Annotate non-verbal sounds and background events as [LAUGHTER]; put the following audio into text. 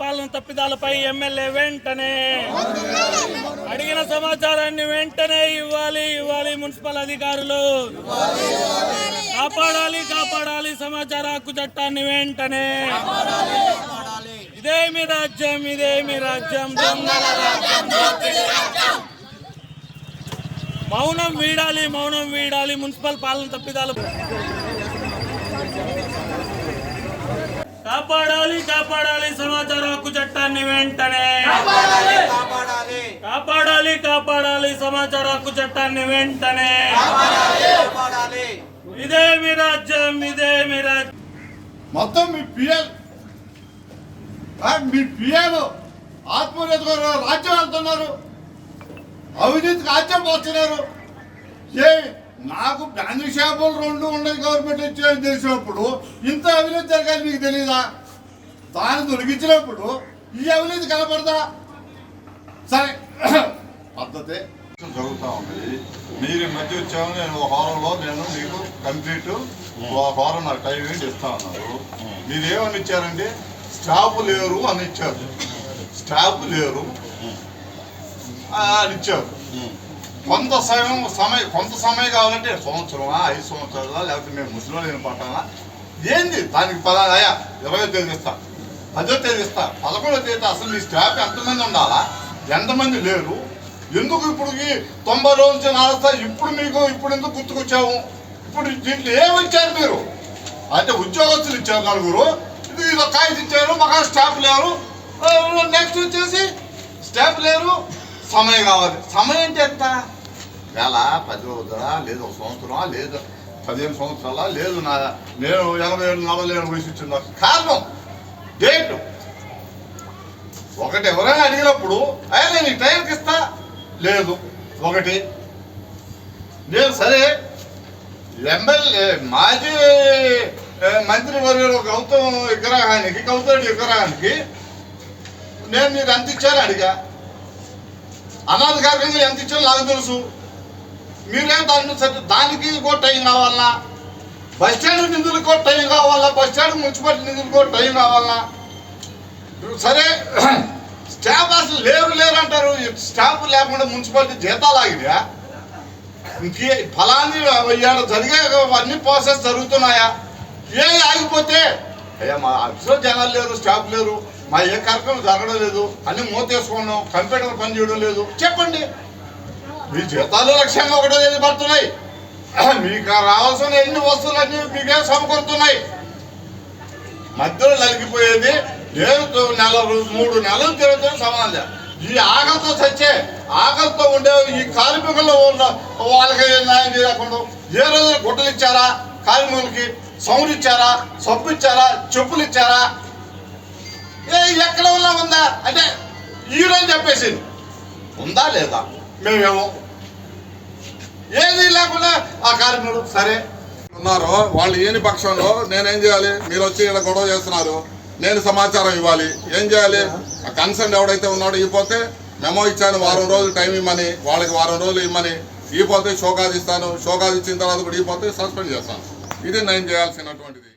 పాలన తప్పిదాలపై ఎమ్మెల్యే వెంటనే అడిగిన సమాచారాన్ని వెంటనే ఇవ్వాలి ఇవ్వాలి మున్సిపల్ అధికారులు. కాపాడాలి కాపాడాలి సమాచార హక్కు చట్టాన్ని వెంటనే. ఇదేమి రాజ్యం ఇదేమి రాజ్యం దొంగల రాజ్యం, మౌనం వీడాలి మౌనం వీడాలి మున్సిపల్ పాలన తప్పిదాలు. కాపాడాలి కాపాడాలి. సమాచార హక్కు చట్టాన్ని వెంటనే. కాపాడాలి. కాపాడాలి. సమాచార హక్కు చట్టాన్ని వెంటనే. ఇదేమి రాజ్యం ఇదేమి రాజ్యం. మొత్తం మీ పిఎల్. మీ పిఎల్ ఆత్మహత్య రాజ్యం వెళ్తున్నారు అవినీతికి రాజ్యం పోతున్నారు ఏ నాకు బ్యాంక్ షాపులు రెండు ఉన్నాయి గవర్నమెంట్ ఇచ్చేది తెలిసినప్పుడు ఇంత అవినీతి జరగాలి మీకు తెలియదా దాన్ని తొలగించినప్పుడు ఈ అవినీతి కనపడదా? సరే. [COUGHS] పద్ధతే. జరుగుతూ ఉంది. మీరు ఈ మధ్య వచ్చాము నేను ఒక వారంలో నేను మీకు కంప్లీట్ ఒక వారం నాకు టైం ఏంటి ఇస్తా ఉన్నారు మీరు ఏమని ఇచ్చారండి? స్టాఫ్ లేరు అని ఇచ్చారు. స్టాఫ్ లేరు. ఆ, అని ఇచ్చారు. కొంత సమయం సమయం కొంత సమయం కావాలంటే సంవత్సరమా ఐదు సంవత్సరాలా లేకపోతే మేము ముసలిలో పట్టాలా ఏంది? దానికి పదహారు అయ్యా ఇరవై తేదీ ఇస్తా పదో తేదీ ఇస్తా పదకొండో తేదీ అసలు మీ స్టాఫ్ ఎంతమంది ఉండాలా? ఎంతమంది లేరు? ఎందుకు ఇప్పుడు ఈ తొంభై రోజుల నాలుగు ఇప్పుడు మీకు ఇప్పుడు ఎందుకు గుర్తుకొచ్చాము ఇప్పుడు దీంట్లో ఏమిచ్చారు మీరు? అంటే ఉద్యోగస్తులు ఇచ్చారు నలుగురు. ఇది ఇది కాగితం ఇచ్చారు మాకు స్టాఫ్ లేరు. నెక్స్ట్ వచ్చేసి స్టాఫ్ లేరు. సమయం కావాలి. సమయం అంటే ఎంత? వేల పది రోజులా లేదు ఒక సంవత్సరమా లేదు పదిహేను సంవత్సరాల లేదు నా నేను ఎనభై ఏడు నలభై ఏళ్ళు వయసు వచ్చింది నాకు కారణం డేట్ ఒకటి ఎవరైనా అడిగినప్పుడు అయ్యా నేను ఈ టైంకి ఇస్తా. లేదు. ఒకటి నేను సరే ఎమ్మెల్యే మాజీ మంత్రి వర్యులు గౌతమ్ విగ్రహానికి గౌతమ్ విగ్రహానికి నేను మీరు ఎంత ఇచ్చారు అడిగా. అనాధికారికంగా ఎంత ఇచ్చారో నాకు తెలుసు. దాన్ని సరే దానికి కూడా టైం కావాలా? బస్ స్టాండ్ నిధులకు కూడా టైం కావాలా? బస్ స్టాండ్ మున్సిపాలిటీ నిధులకు కూడా టైం కావాలా? సరే స్టాఫ్ అసలు లేరు లేరు అంటారు. స్టాఫ్ లేకుండా మున్సిపాలిటీ జీతాలు ఆగినాయా ఇంకే ఫలాన్ని ఇవాళ జరిగే అన్ని ప్రాసెస్ జరుగుతున్నాయా? ఏ ఆగిపోతే అయ్యా మా ఆఫీస్లో జనాలు లేరు స్టాఫ్ లేరు. మా ఏ కార్యక్రమం జరగడం లేదు. అన్ని మూతేసుకున్నాం. కంప్యూటర్ పని చేయడం లేదు. చెప్పండి. మీ జీతాలు లక్ష్యంగా ఒకటో తేదీ పడుతున్నాయి. మీకు రావాల్సిన ఎన్ని వస్తువులన్నీ మీకే సమకూరుతున్నాయి. మధ్యలో నలిగిపోయేది నేను నెల రోజు మూడు నెలలు తిరుగుతున్న సమాధానం ఈ ఆకలితో చచ్చే ఆకలితో ఉండే ఈ కార్మికుల్లో ఉన్న వాళ్ళకి న్యాయం చేయకుండా ఏ రోజు గుట్టలు ఇచ్చారా కార్మికులకి సౌండ్ ఇచ్చారా సబ్బు ఇచ్చారా చెప్పులు ఇచ్చారా? ఏ ఎక్కడ ఉన్నా ఉందా? అంటే ఈ రోజు చెప్పేసింది. ఉందా లేదా? మేమేమో ఏది లేకుండా ఆ కార్మికుడు సరే. ఉన్నారు. వాళ్ళు ఏని పక్షంలో నేనేం చేయాలి? మీరు వచ్చి ఇక్కడ గొడవ చేస్తున్నారు. నేను సమాచారం ఇవ్వాలి. ఏం చేయాలి? ఆ కన్సర్న్ ఎవడైతే ఉన్నాడో ఇవ్వకపోతే మెమో ఇచ్చాను వారం రోజులు టైం ఇవ్వమని వాళ్ళకి వారం రోజులు ఇవ్వమని ఇవ్వకపోతే షోకాజ్ ఇస్తాను. షోకాజ్ ఇచ్చిన తర్వాత కూడా ఇవ్వకపోతే సస్పెండ్ చేస్తాను. ఇది నేను చేయాల్సినటువంటిది.